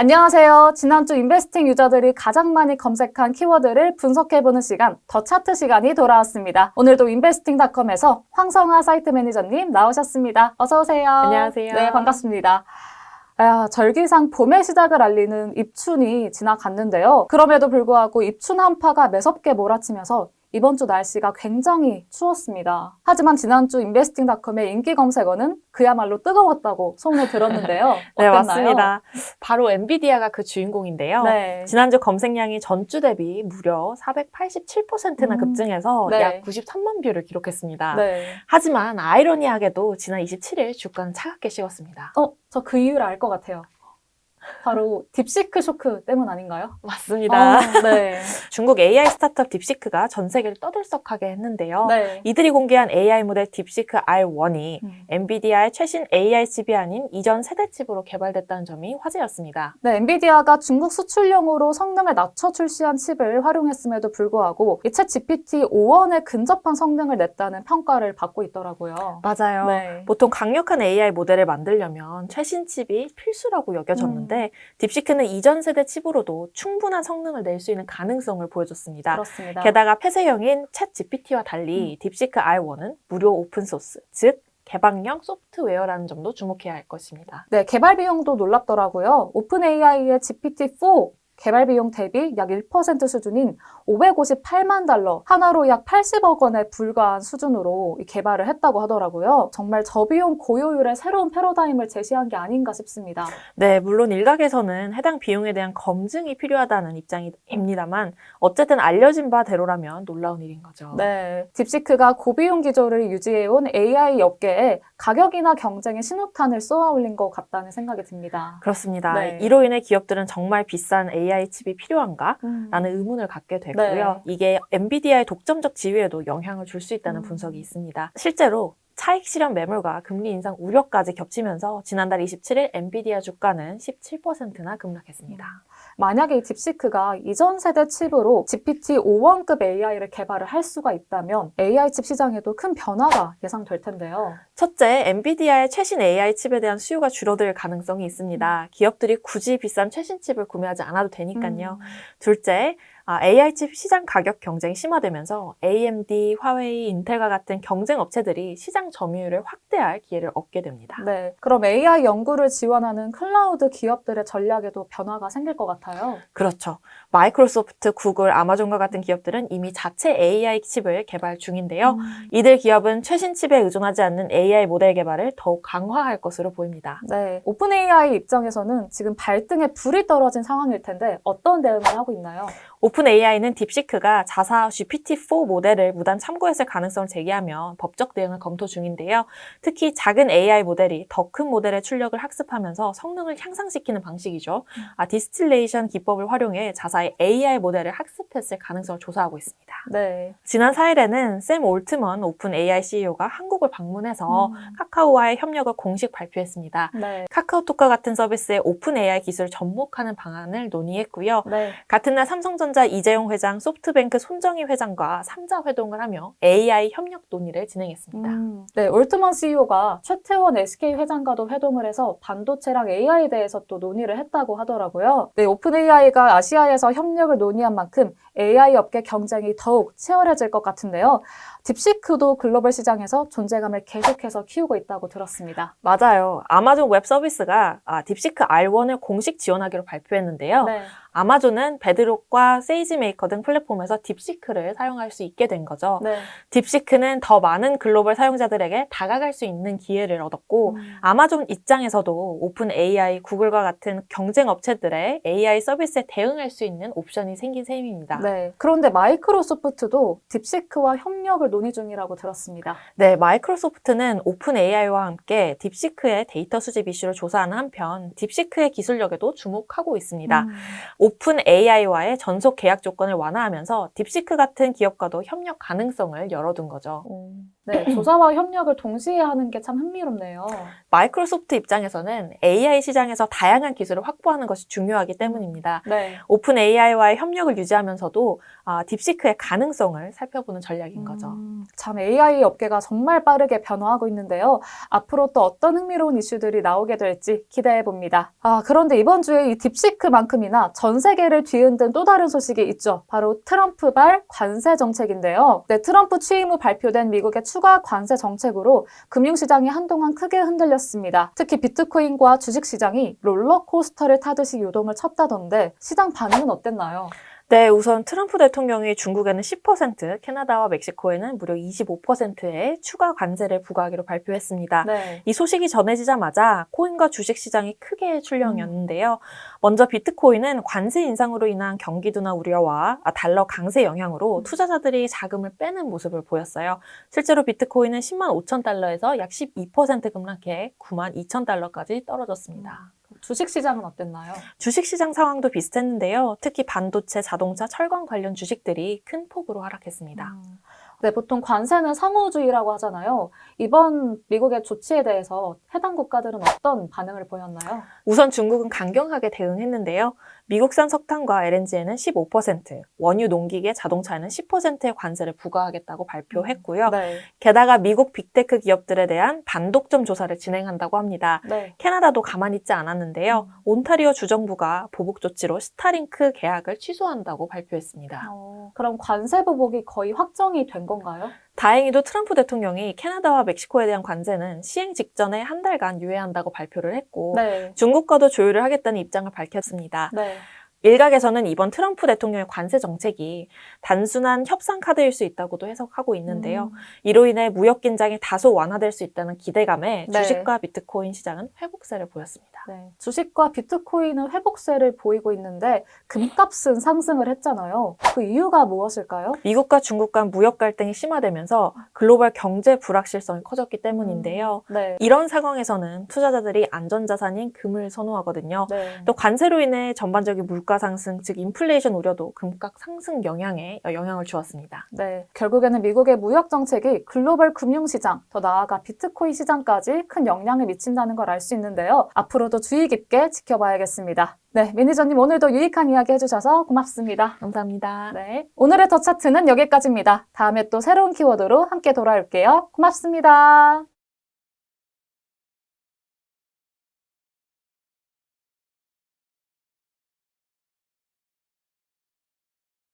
안녕하세요. 지난주 인베스팅 유저들이 가장 많이 검색한 키워드를 분석해보는 시간, 더 차트 시간이 돌아왔습니다. 오늘도 인베스팅닷컴에서 황성아 사이트 매니저님 나오셨습니다. 어서오세요. 안녕하세요. 네, 반갑습니다. 아, 절기상 봄의 시작을 알리는 입춘이 지나갔는데요. 그럼에도 불구하고 입춘 한파가 매섭게 몰아치면서 이번 주 날씨가 굉장히 추웠습니다. 하지만 지난주 인베스팅닷컴의 인기 검색어는 그야말로 뜨거웠다고 소문을 들었는데요. 네? 맞습니다. 바로 엔비디아가 그 주인공인데요. 네. 지난주 검색량이 전주 대비 무려 487%나 음, 급증해서 네. 약 93만 뷰를 기록했습니다. 네. 하지만 아이러니하게도 지난 27일 주가는 차갑게 식었습니다. 어, 저 그 이유를 알 것 같아요. 바로 딥시크 쇼크 때문 아닌가요? 맞습니다. 아, 네. 중국 AI 스타트업 딥시크가 전 세계를 떠들썩하게 했는데요. 네. 이들이 공개한 AI 모델 딥시크 R1이 음. 엔비디아의 최신 AI 칩이 아닌 이전 세대 칩으로 개발됐다는 점이 화제였습니다. 네, 엔비디아가 중국 수출용으로 성능을 낮춰 출시한 칩을 활용했음에도 불구하고 이챗 GPT 5원에 근접한 성능을 냈다는 평가를 받고 있더라고요. 맞아요. 네. 보통 강력한 AI 모델을 만들려면 최신 칩이 필수라고 여겨졌는데 딥시크는 이전 세대 칩으로도 충분한 성능을 낼 수 있는 가능성을 보여줬습니다. 그렇습니다. 게다가 폐쇄형인 챗 GPT와 달리 딥시크 R1은 무료 오픈소스, 즉 개방형 소프트웨어라는 점도 주목해야 할 것입니다. 네, 개발 비용도 놀랍더라고요. 오픈 AI의 GPT-4 개발 비용 대비 약 1% 수준인 558만 달러, 하나로 약 80억 원에 불과한 수준으로 이 개발을 했다고 하더라고요. 정말 저비용 고효율의 새로운 패러다임을 제시한 게 아닌가 싶습니다. 네, 물론 일각에서는 해당 비용에 대한 검증이 필요하다는 입장입니다만 어쨌든 알려진 바대로라면 놀라운 일인 거죠. 네, 딥시크가 고비용 기조를 유지해온 AI 업계에 가격이나 경쟁의 신호탄을 쏘아올린 것 같다는 생각이 듭니다. 그렇습니다. 네. 이로 인해 기업들은 정말 비싼 AI 칩이 필요한가? 음. 라는 의문을 갖게 되고요. 네. 이게 엔비디아의 독점적 지위에도 영향을 줄 수 있다는 음. 분석이 있습니다. 실제로 차익 실현 매물과 금리 인상 우려까지 겹치면서 지난달 27일 엔비디아 주가는 17%나 급락했습니다. 만약에 이 딥시크가 이전 세대 칩으로 GPT-5원급 AI를 개발을 할 수가 있다면 AI 칩 시장에도 큰 변화가 예상될 텐데요. 첫째, 엔비디아의 최신 AI 칩에 대한 수요가 줄어들 가능성이 있습니다. 기업들이 굳이 비싼 최신 칩을 구매하지 않아도 되니까요. 음. 둘째, 아, AI 칩 시장 가격 경쟁이 심화되면서 AMD, 화웨이, 인텔과 같은 경쟁 업체들이 시장 점유율을 확대할 기회를 얻게 됩니다. 네, 그럼 AI 연구를 지원하는 클라우드 기업들의 전략에도 변화가 생길 것 같아요. 그렇죠. 마이크로소프트, 구글, 아마존과 같은 기업들은 이미 자체 AI 칩을 개발 중인데요. 음. 이들 기업은 최신 칩에 의존하지 않는 AI 모델 개발을 더욱 강화할 것으로 보입니다. 네, 오픈 AI 입장에서는 지금 발등에 불이 떨어진 상황일 텐데 어떤 대응을 하고 있나요? 오픈 AI는 딥시크가 자사 GPT-4 모델을 무단 참고했을 가능성을 제기하며 법적 대응을 검토 중인데요. 특히 작은 AI 모델이 더 큰 모델의 출력을 학습하면서 성능을 향상시키는 방식이죠. 아, 디스틸레이션 기법을 활용해 자사의 AI 모델을 학습했을 가능성을 조사하고 있습니다. 네, 지난 4일에는 샘 올트먼 오픈 AI CEO가 한국을 방문해서 음. 카카오와의 협력을 공식 발표했습니다. 네, 카카오톡과 같은 서비스의 오픈 AI 기술을 접목하는 방안을 논의했고요. 네. 같은 날 삼성전자 이재용 회장, 소프트뱅크 손정희 회장과 3자 회동을 하며 AI 협력 논의를 진행했습니다. 음, 네, 올트먼 CEO가 최태원 SK 회장과도 회동을 해서 반도체랑 AI에 대해서 또 논의를 했다고 하더라고요. 네, 오픈 AI가 아시아에서 협력을 논의한 만큼 AI 업계 경쟁이 더욱 치열해질 것 같은데요. 딥시크도 글로벌 시장에서 존재감을 계속해서 키우고 있다고 들었습니다. 맞아요. 아마존 웹 서비스가 아, 딥시크 R1을 공식 지원하기로 발표했는데요. 네, 아마존은 베드록과 세이지메이커 등 플랫폼에서 딥시크를 사용할 수 있게 된 거죠. 네. 딥시크는 더 많은 글로벌 사용자들에게 다가갈 수 있는 기회를 얻었고 음. 아마존 입장에서도 오픈 AI, 구글과 같은 경쟁 업체들의 AI 서비스에 대응할 수 있는 옵션이 생긴 셈입니다. 네. 그런데 마이크로소프트도 딥시크와 협력을 논의 중이라고 들었습니다. 네, 마이크로소프트는 오픈 AI와 함께 딥시크의 데이터 수집 이슈를 조사하는 한편 딥시크의 기술력에도 주목하고 있습니다. 음. 오픈 AI와의 전속 계약 조건을 완화하면서 딥시크 같은 기업과도 협력 가능성을 열어둔 거죠. 음. 네, 조사와 협력을 동시에 하는 게 참 흥미롭네요. 마이크로소프트 입장에서는 AI 시장에서 다양한 기술을 확보하는 것이 중요하기 때문입니다. 네. 오픈 AI와의 협력을 유지하면서도 아, 딥시크의 가능성을 살펴보는 전략인 거죠. 음, 참 AI 업계가 정말 빠르게 변화하고 있는데요. 앞으로 또 어떤 흥미로운 이슈들이 나오게 될지 기대해 봅니다. 아, 그런데 이번 주에 이 딥시크만큼이나 전 세계를 뒤흔든 또 다른 소식이 있죠. 바로 트럼프발 관세 정책인데요. 네, 트럼프 취임 후 발표된 미국의 추가 관세 정책으로 금융시장이 한동안 크게 흔들렸습니다. 특히 비트코인과 주식시장이 롤러코스터를 타듯이 요동을 쳤다던데 시장 반응은 어땠나요? 네, 우선 트럼프 대통령이 중국에는 10%, 캐나다와 멕시코에는 무려 25%의 추가 관세를 부과하기로 발표했습니다. 네. 이 소식이 전해지자마자 코인과 주식 시장이 크게 출렁였는데요. 먼저 비트코인은 관세 인상으로 인한 경기도나 우려와 아, 달러 강세 영향으로 음. 투자자들이 자금을 빼는 모습을 보였어요. 실제로 비트코인은 10만 5천 달러에서 약 12% 급락해 9만 2천 달러까지 떨어졌습니다. 주식시장은 어땠나요? 주식시장 상황도 비슷했는데요. 특히 반도체, 자동차, 철강 관련 주식들이 큰 폭으로 하락했습니다. 음. 네, 보통 관세는 상호주의라고 하잖아요. 이번 미국의 조치에 대해서 해당 국가들은 어떤 반응을 보였나요? 우선 중국은 강경하게 대응했는데요. 미국산 석탄과 LNG에는 15%, 원유 농기계 자동차에는 10%의 관세를 부과하겠다고 발표했고요. 네. 게다가 미국 빅테크 기업들에 대한 반독점 조사를 진행한다고 합니다. 네. 캐나다도 가만히 있지 않았는데요. 온타리오 주정부가 보복 조치로 스타링크 계약을 취소한다고 발표했습니다. 어, 그럼 관세 보복이 거의 확정이 된 건가요? 다행히도 트럼프 대통령이 캐나다와 멕시코에 대한 관세는 시행 직전에 한 달간 유예한다고 발표를 했고 네. 중국과도 조율을 하겠다는 입장을 밝혔습니다. 네. 일각에서는 이번 트럼프 대통령의 관세 정책이 단순한 협상 카드일 수 있다고도 해석하고 있는데요. 음, 이로 인해 무역 긴장이 다소 완화될 수 있다는 기대감에 네. 주식과 비트코인 시장은 회복세를 보였습니다. 네. 주식과 비트코인은 회복세를 보이고 있는데 금값은 상승을 했잖아요. 그 이유가 무엇일까요? 미국과 중국 간 무역 갈등이 심화되면서 글로벌 경제 불확실성이 커졌기 때문인데요. 네. 이런 상황에서는 투자자들이 안전자산인 금을 선호하거든요. 네. 또 관세로 인해 전반적인 물가 상승, 즉 인플레이션 우려도 금값 상승 영향에 영향을 주었습니다. 네, 결국에는 미국의 무역 정책이 글로벌 금융 시장, 더 나아가 비트코인 시장까지 큰 영향을 미친다는 걸 알 수 있는데요. 앞으로도 주의 깊게 지켜봐야겠습니다. 네, 매니저님 오늘도 유익한 이야기 해주셔서 고맙습니다. 감사합니다. 네, 오늘의 더 차트는 여기까지입니다. 다음에 또 새로운 키워드로 함께 돌아올게요. 고맙습니다.